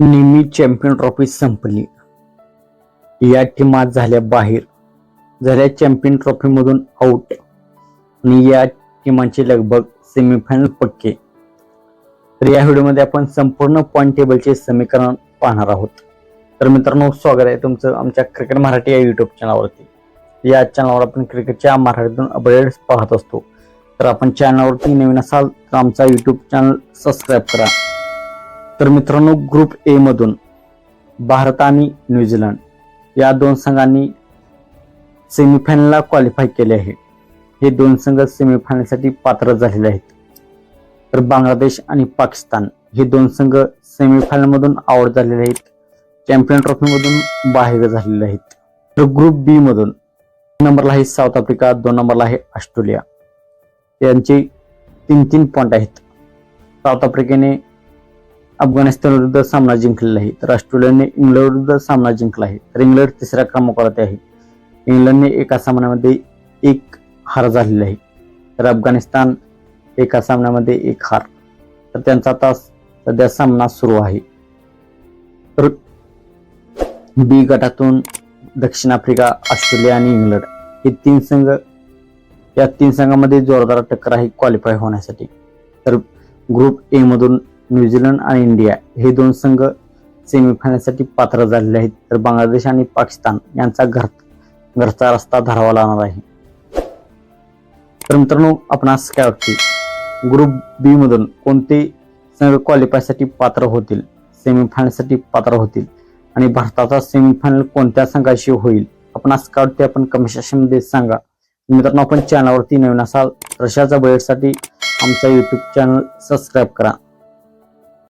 नेहमी champion trophy संपली. या टीमात झाल्या बाहेर झाल्या चॅम्पियन ट्रॉफीमधून आउट आणि या टीमांचे लगभग सेमीफायनल पक्के. तर या व्हिडिओमध्ये आपण संपूर्ण पॉईंट टेबलचे समीकरण पाहणार आहोत. तर मित्रांनो स्वागत आहे तुमचं आमच्या क्रिकेट मराठी या युट्यूब चॅनलवरती या चॅनलवर आपण क्रिकेटच्या मराठीतून अपडेट्स पाहत असतो. तर आपण चॅनलवरती नवीन असाल तर आमचा युट्यूब चॅनल सबस्क्राईब करा. तर मित्रांनो ग्रुप ए मधून भारत आणि न्यूझीलंड या दोन संघांनी सेमीफायनलला क्वालिफाय केले आहे. हे दोन संघ सेमीफायनलसाठी पात्र झालेले आहेत. तर बांगलादेश आणि पाकिस्तान हे दोन संघ सेमीफायनलमधून आउट झालेले आहेत. चॅम्पियन ट्रॉफीमधून बाहेर झालेले आहेत. तर ग्रुप बी मधून नंबरला आहे साऊथ आफ्रिका दोन नंबरला आहे ऑस्ट्रेलिया यांचे तीन तीन पॉईंट आहेत. साऊथ आफ्रिकेने अफगाणिस्तान विरुद्ध सामना जिंकलेला आहे. तर ऑस्ट्रेलियाने इंग्लंड विरुद्ध सामना जिंकला आहे. तर इंग्लंड तिसऱ्या क्रमांकावरती आहे. इंग्लंडने एका सामन्यामध्ये एक हार झालेला आहे. तर अफगाणिस्तान एका सामन्यामध्ये एक हार. तर त्यांचा आता सध्या सामना सुरू आहे. तर बी गटातून दक्षिण आफ्रिका ऑस्ट्रेलिया आणि इंग्लंड हे तीन संघ या तीन संघामध्ये जोरदार टक्कर आहे क्वालिफाय होण्यासाठी. तर ग्रुप ए मधून न्यूझीलंड आणि इंडिया हे दोन संघ सेमीफायनलसाठी पात्र झालेले आहेत. तर बांगलादेश आणि पाकिस्तान यांचा घर घरचा रस्ता धरावा लागणार आहे. तर मित्रांनो आपणास काय वाटते ग्रुप बी मधून कोणते संघ क्वालिफायसाठी पात्र होतील सेमीफायनलसाठी पात्र होतील आणि भारताचा सेमीफायनल कोणत्या संघाशी होईल आपण असं काय वाटते आपण कमेंट सेक्शनमध्ये सांगा. मित्रांनो आपण चॅनलवरती नवीन असाल तर अशाच अपडेटसाठी आमचा युट्यूब चॅनल सबस्क्राईब करा.